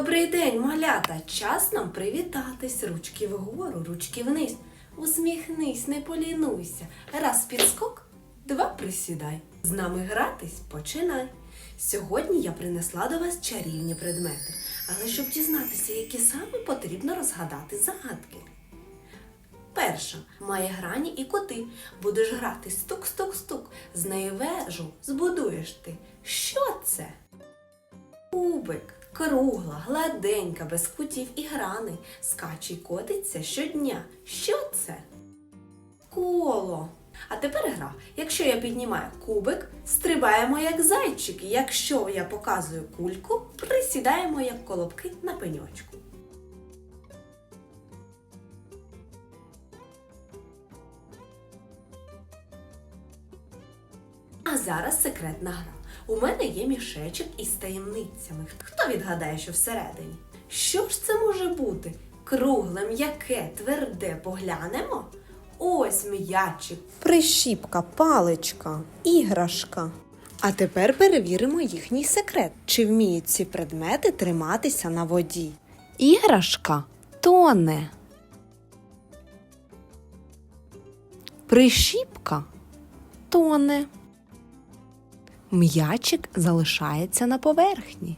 Добрий день, малята! Час нам привітатись. Ручки вгору, ручки вниз. Усміхнись, не полінуйся. Раз підскок, два присідай. З нами гратись починай. Сьогодні я принесла до вас чарівні предмети, але щоб дізнатися, які саме потрібно розгадати загадки. Перша має грані і коти. Будеш грати стук-стук-стук. З неї вежу збудуєш ти. Що це? Кубик, кругла, гладенька, без кутів і грани, скаче й котиться щодня. Що це? Коло. А тепер гра. Якщо я піднімаю кубик, стрибаємо як зайчики. Якщо я показую кульку, присідаємо як колобки на пеньочку. А зараз секретна гра. У мене є мішечок із таємницями. Хто відгадає, що всередині? Що ж це може бути? Кругле, м'яке, тверде, поглянемо? Ось м'ячик. Прищіпка, паличка, іграшка. А тепер перевіримо їхній секрет. Чи вміють ці предмети триматися на воді? Іграшка тоне. Прищіпка тоне. М'ячик залишається на поверхні.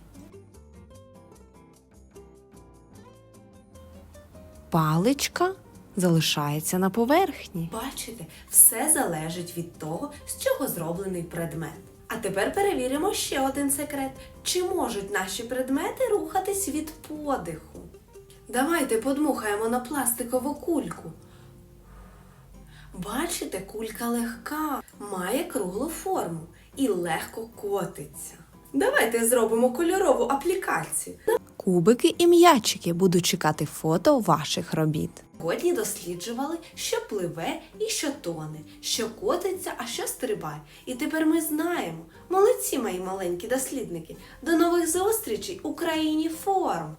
Паличка залишається на поверхні. Бачите, все залежить від того, з чого зроблений предмет. А тепер перевіримо ще один секрет: чи можуть наші предмети рухатись від подиху? Давайте подмухаємо на пластикову кульку. Бачите, кулька легка, має круглу форму і легко котиться. Давайте зробимо кольорову аплікацію. Кубики і м'ячики будуть чекати фото ваших робіт. Сьогодні досліджували, що пливе і що тоне, що котиться, а що стрибає. І тепер ми знаємо. Молодці, мої маленькі дослідники. До нових зустрічей у країні форм!